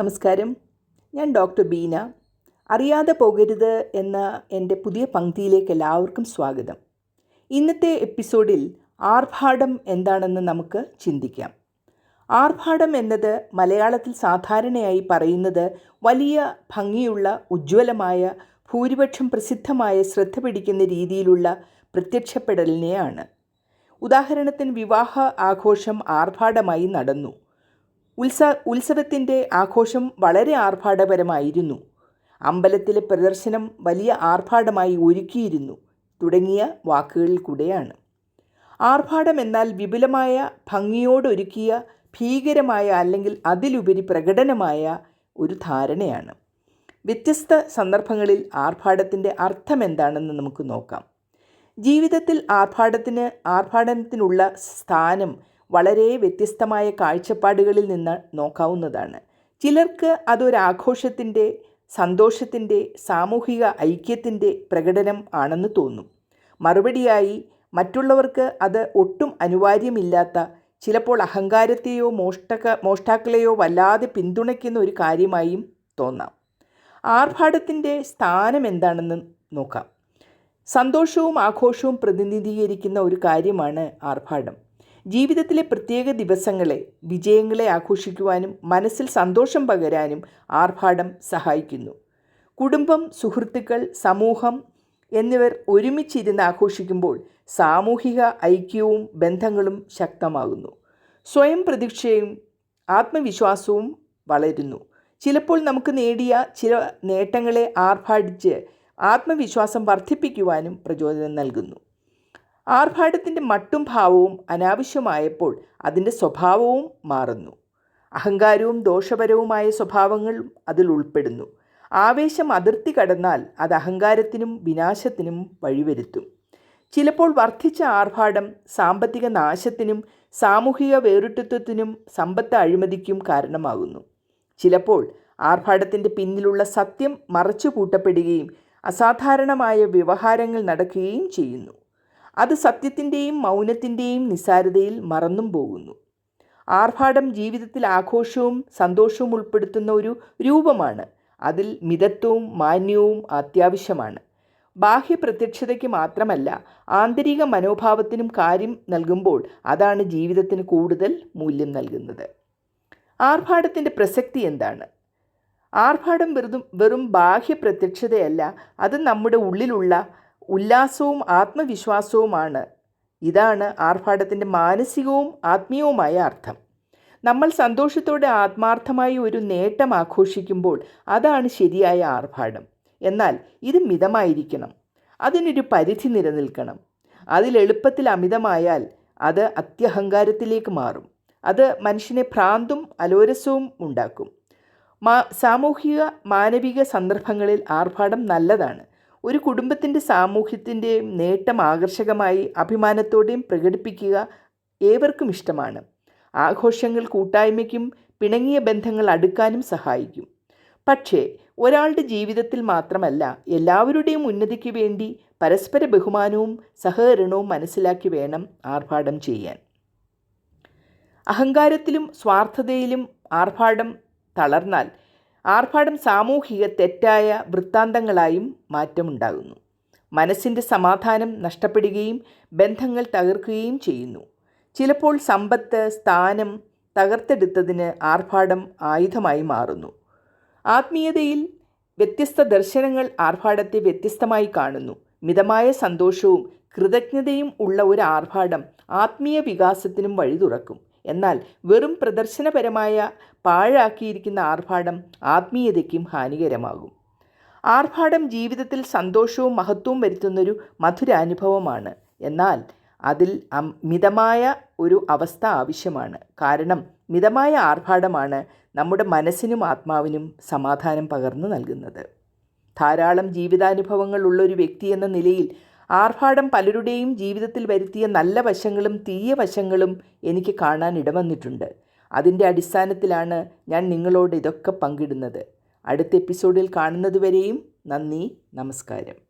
നമസ്കാരം. ഞാൻ ഡോക്ടർ ബീന. അറിയാതെ പോകരുത് എന്ന എന്റെ പുതിയ പങ്ക്തിയിലേക്ക് എല്ലാവർക്കും സ്വാഗതം. ഇന്നത്തെ എപ്പിസോഡിൽ ആർഭാടം എന്താണെന്ന് നമുക്ക് ചിന്തിക്കാം. ആർഭാടം എന്നത് മലയാളത്തിൽ സാധാരണയായി പറയുന്നത് വലിയ ഭംഗിയുള്ള ഉജ്ജ്വലമായ ഭൂരിപക്ഷം പ്രസിദ്ധമായ ശ്രദ്ധ പിടിക്കുന്ന രീതിയിലുള്ള പ്രത്യക്ഷപ്പെടലിനെയാണ്. ഉദാഹരണത്തിന് വിവാഹ ആഘോഷം ആർഭാടമായി നടന്നു. ഉത്സ ഉത്സവത്തിന്റെ ആഘോഷം വളരെ ആർഭാടപരമായിരുന്നു. അമ്പലത്തിലെ പ്രദർശനം വലിയ ആർഭാടമായി ഒരുക്കിയിരുന്നു. തുടങ്ങിയ വാക്കുകളിൽ കൂടെയാണ്. ആർഭാടം എന്നാൽ വിപുലമായ ഭംഗിയോടൊരുക്കിയ ഭീകരമായ അല്ലെങ്കിൽ അതിലുപരി പ്രകടനമായ ഒരു ധാരണയാണ്. വ്യത്യസ്ത സന്ദർഭങ്ങളിൽ ആർഭാടത്തിന്റെ അർത്ഥം എന്താണെന്ന് നമുക്ക് നോക്കാം. ജീവിതത്തിൽ ആർഭാടത്തിന് ആർഭാടനത്തിനുള്ള സ്ഥാനം വളരെ വ്യത്യസ്തമായ കാഴ്ചപ്പാടുകളിൽ നിന്ന് നോക്കാവുന്നതാണ്. ചിലർക്ക് അതൊരാഘോഷത്തിന്റെ സന്തോഷത്തിന്റെ സാമൂഹിക ഐക്യത്തിന്റെ പ്രകടനം ആണെന്ന് തോന്നും. മറുപടിയായി മറ്റുള്ളവർക്ക് അത് ഒട്ടും അനിവാര്യമില്ലാത്ത ചിലപ്പോൾ അഹങ്കാരത്തെയോ മോഷ്ടക മോഷ്ടാക്കളെയോ വല്ലാതെ പിന്തുണയ്ക്കുന്ന ഒരു കാര്യമായും തോന്നാം. ആർഭാടത്തിന്റെ സ്ഥാനം എന്താണെന്ന് നോക്കാം. സന്തോഷവും ആഘോഷവും പ്രതിനിധീകരിക്കുന്ന ഒരു കാര്യമാണ് ആർഭാടം. ജീവിതത്തിലെ പ്രത്യേക ദിവസങ്ങളെ വിജയങ്ങളെ ആഘോഷിക്കുവാനും മനസ്സിൽ സന്തോഷം പകരാനും ആർഭാടം സഹായിക്കുന്നു. കുടുംബം സുഹൃത്തുക്കൾ സമൂഹം എന്നിവർ ഒരുമിച്ചിരുന്ന് ആഘോഷിക്കുമ്പോൾ സാമൂഹിക ഐക്യവും ബന്ധങ്ങളും ശക്തമാകുന്നു. സ്വയം പ്രതീക്ഷയും ആത്മവിശ്വാസവും വളരുന്നു. ചിലപ്പോൾ നമുക്ക് നേടിയ ചില നേട്ടങ്ങളെ ആർഭാടിച്ച് ആത്മവിശ്വാസം വർദ്ധിപ്പിക്കുവാനും പ്രചോദനം നൽകുന്നു. ആർഭാടത്തിന്റെ മട്ടും ഭാവവും അനാവശ്യമായപ്പോൾ അതിന്റെ സ്വഭാവവും മാറുന്നു. അഹങ്കാരവും ദോഷപരവുമായ സ്വഭാവങ്ങൾ അതിൽ ഉൾപ്പെടുന്നു. ആവേശം അതിർത്തി കടന്നാൽ അത് അഹങ്കാരത്തിനും വിനാശത്തിനും വഴിവരുത്തും. ചിലപ്പോൾ വർദ്ധിച്ച ആർഭാടം സാമ്പത്തിക നാശത്തിനും സാമൂഹിക വേറിട്ടത്വത്തിനും സമ്പത്ത് അഴിമതിക്കും കാരണമാകുന്നു. ചിലപ്പോൾ ആർഭാടത്തിന്റെ പിന്നിലുള്ള സത്യം മറച്ചു കൂട്ടപ്പെടുകയും അസാധാരണമായ വ്യവഹാരങ്ങൾ നടക്കുകയും ചെയ്യുന്നു. അത് സത്യത്തിന്റെയും മൗനത്തിന്റെയും നിസാരതയിൽ മറന്നും പോകുന്നു. ആർഭാടം ജീവിതത്തിൽ ആഘോഷവും സന്തോഷവും ഉൾപ്പെടുത്തുന്ന ഒരു രൂപമാണ്. അതിൽ മിതത്വവും മാന്യവും അത്യാവശ്യമാണ്. ബാഹ്യ പ്രത്യക്ഷതയ്ക്ക് മാത്രമല്ല ആന്തരിക മനോഭാവത്തിനും കാര്യം നൽകുമ്പോൾ അതാണ് ജീവിതത്തിന് കൂടുതൽ മൂല്യം നൽകുന്നത്. ആർഭാടത്തിന്റെ പ്രസക്തി എന്താണ്? ആർഭാടം വെറുതും വെറും ബാഹ്യ പ്രത്യക്ഷതയല്ല അത് നമ്മുടെ ഉള്ളിലുള്ള ഉല്ലാസവും ആത്മവിശ്വാസവുമാണ്. ഇതാണ് ആർഭാടത്തിന്റെ മാനസികവും ആത്മീയവുമായ അർത്ഥം. നമ്മൾ സന്തോഷത്തോടെ ആത്മാർത്ഥമായി ഒരു നേട്ടം ആഘോഷിക്കുമ്പോൾ അതാണ് ശരിയായ ആർഭാടം. എന്നാൽ ഇത് മിതമായിരിക്കണം. അതിനൊരു പരിധി നിലനിൽക്കണം. അതിൽ എളുപ്പത്തിൽ അമിതമായാൽ അത് അത്യഹങ്കാരത്തിലേക്ക് മാറും. അത് മനുഷ്യനെ ഭ്രാന്തും അലോരസവും ഉണ്ടാക്കും. മാ സാമൂഹിക മാനവിക സന്ദർഭങ്ങളിൽ ആർഭാടം നല്ലതാണ്. ഒരു കുടുംബത്തിന്റെ സാമൂഹ്യത്തിന്റെയും നേട്ടം ആകർഷകമായി അഭിമാനത്തോടെയും പ്രകടിപ്പിക്കുക ഏവർക്കും ഇഷ്ടമാണ്. ആഘോഷങ്ങൾ കൂട്ടായ്മയ്ക്കും പിണങ്ങിയ ബന്ധങ്ങൾ അടുക്കാനും സഹായിക്കും. പക്ഷേ ഒരാളുടെ ജീവിതത്തിൽ മാത്രമല്ല എല്ലാവരുടെയും ഉന്നതിക്ക് വേണ്ടി പരസ്പര ബഹുമാനവും സഹകരണവും മനസ്സിലാക്കി വേണം ആർഭാടം ചെയ്യാൻ. അഹങ്കാരത്തിലും സ്വാർത്ഥതയിലും ആർഭാടം തളർന്നാൽ ആർഭാടം സാമൂഹിക തെറ്റായ വൃത്താന്തങ്ങളായും മാറ്റമുണ്ടാകുന്നു. മനസ്സിന്റെ സമാധാനം നഷ്ടപ്പെടുകയും ബന്ധങ്ങൾ തകർക്കുകയും ചെയ്യുന്നു. ചിലപ്പോൾ സമ്പത്ത് സ്ഥാനം തകർത്തെടുത്തതിന് ആർഭാടം ആയുധമായി മാറുന്നു. ആത്മീയതയിൽ വ്യത്യസ്ത ദർശനങ്ങൾ ആർഭാടത്തെ വ്യത്യസ്തമായി കാണുന്നു. മിതമായ സന്തോഷവും കൃതജ്ഞതയും ഉള്ള ഒരു ആർഭാടം ആത്മീയ വികാസത്തിനും വഴി തുറക്കും എന്നാൽ വെറും പ്രദർശനപരമായ പാഴാക്കിയിരിക്കുന്ന ആർഭാടം ആത്മീയതയ്ക്കും ഹാനികരമാകും. ആർഭാടം ജീവിതത്തിൽ സന്തോഷവും മഹത്വവും വരുത്തുന്നൊരു മധുരാനുഭവമാണ്. എന്നാൽ അതിൽ മിതമായ ഒരു അവസ്ഥ ആവശ്യമാണ്. കാരണം മിതമായ ആർഭാടമാണ് നമ്മുടെ മനസ്സിനും ആത്മാവിനും സമാധാനം പകർന്നു നൽകുന്നത്. ധാരാളം ജീവിതാനുഭവങ്ങൾ ഉള്ള ഒരു വ്യക്തി എന്ന നിലയിൽ ആർഭാടം പലരുടെയും ജീവിതത്തിൽ വരുത്തിയ നല്ല വശങ്ങളും തീയ വശങ്ങളും എനിക്ക് കാണാൻ ഇടവന്നിട്ടുണ്ട് അതിന്റെ അടിസ്ഥാനത്തിലാണ് ഞാൻ നിങ്ങളോട് ഇതൊക്കെ പങ്കിടുന്നത്. അടുത്ത എപ്പിസോഡിൽ കാണുന്നതുവരെയും നന്ദി നമസ്കാരം.